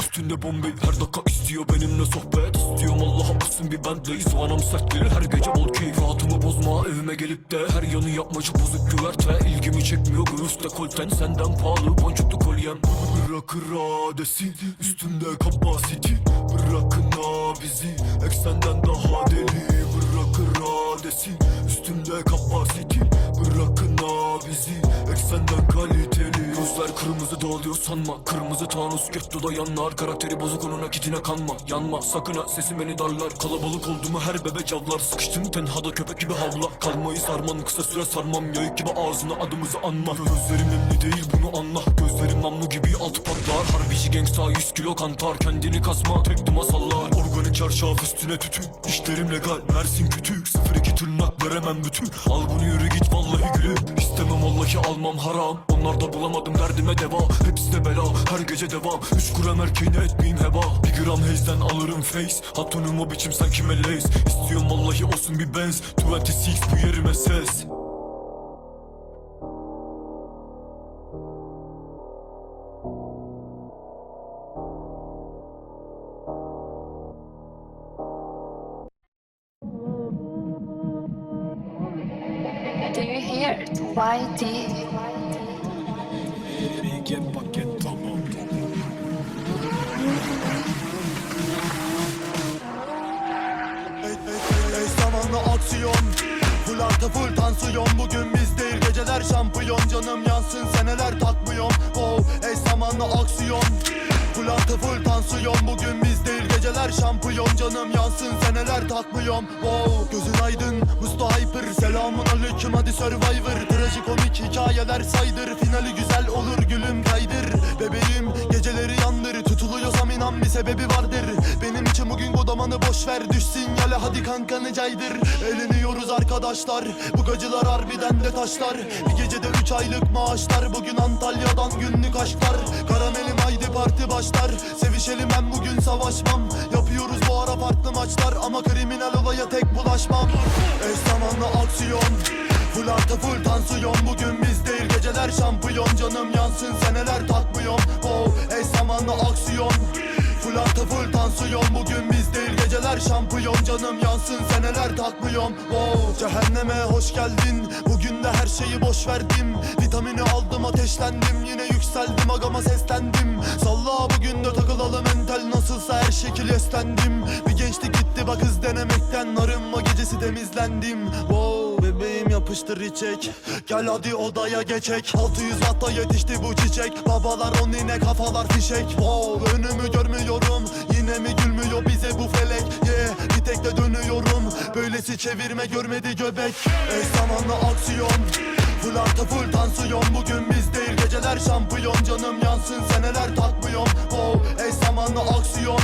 Üstünde Bombay her dakika istiyor benimle sohbet. İstiyorum Allah'a basın bir Bentley Zıvanam sert gelir her gece bol keyif. Rahatımı bozma evime gelip de Her yanı yapmacı bozuk güverte. İlgimi çekmiyor göğüs dekolten. Senden pahalı boncuklu kolyem Bırakır adesin üstünde kapasiti. Bırakın abizi eksenden daha deli Gözler kırmızı dağılıyor sanma. Kırmızı Thanos gettoda yanlar Karakteri bozuk onun akitine kanma. Yanma sakın ha sesim beni darlar. Kalabalık oldu her bebe cavlar. Sıkıştım tenhada köpek gibi havla. Kalmayı sarman kısa süre sarmam. Yayık gibi ağzına adımızı anma. Gözlerim nemli değil bunu anla. Gözlerim namlu gibi altı patlar. Harbici gangsta 100 kilo kantar. Kendini kasma tek duma sallar. Organik çarşaf üstüne tütün İşlerim legal Mersin kütük 02 tırnak veremem bütün. Al bunu yürü git vallahi gülüm. İstemem vallahi almam haram Onlar da bulamadım derdime deva Hepsi de bela her gece devam. Üç gram erkeğine etmeyeyim heba. Bir gram hazden alırım face. Hatonum o biçim sen kime lace İstiyorum vallahi olsun bir benz. 26 bu yerime ses. Do you hear? The YD? Paket paket tamam. Ey, ey, ey, zamanlı aksiyon. Full artı full tansiyon. Bugün biz değil geceler şampiyon. Canım yansın seneler takmıyorum. Wow ey zamanlı aksiyon. Full artı full tansiyon. Bugün biz değil geceler şampiyon. Canım yansın seneler takmıyorum. Wow gözün aydın. Musta Hyper Selamun aleyküm. Hadi Survivor Trajikomik hikayeler saydır. Finali güzel olur gülüm kaydır. Bebeğim geceleri yandır. Tutuluyorsam inan bir sebebi vardır. Benim için bugün godamanı boş ver. Düş sinyale hadi kankanı caydır. Eğleniyoruz arkadaşlar. Bu gacılar harbiden de taşlar. Bir gecede üç aylık maaşlar. Bugün Antalya'dan günlük aşklar. Karamelim haydi parti başlar. Sevişelim ben bugün savaşmam. Yapıyoruz bu ara farklı maçlar. Ama kriminal olaya tek bulaşmam. Eş zamanlı aksiyon Full artı full tansiyon. Bugün biz değil geceler şampiyon. Canım yansın seneler takmıyorum. Wow eş zamanlı aksiyon. Full artı full tansiyon. Bugün biz değil geceler şampiyon. Canım yansın seneler takmıyorum. Wow cehenneme hoş geldin. Bugün de her şeyi boş verdim. Vitamini aldım ateşlendim. Yine yükseldim agama seslendim. Salla bugün de takılalım mental Nasılsa her şekil eslendim. Bir gençlik gitti bak hız denemekten. Arınma gecesi temizlendim. Wow bebeğim yapıştır içek. Gel hadi odaya geçek. 600 watta yetişti bu çiçek. Babalar on yine kafalar fişek. Wow önümü görmüyorum. Yine mi gülmüyor bize bu felek? Yeah bir tek de dönüyorum. Böylesi çevirme görmedi göbek. Eş zamanlı aksiyon. Full artı full tansiyon. Bugün biz değil geceler şampiyon. Canım yansın seneler takmıyorum. Wow eş zamanlı aksiyon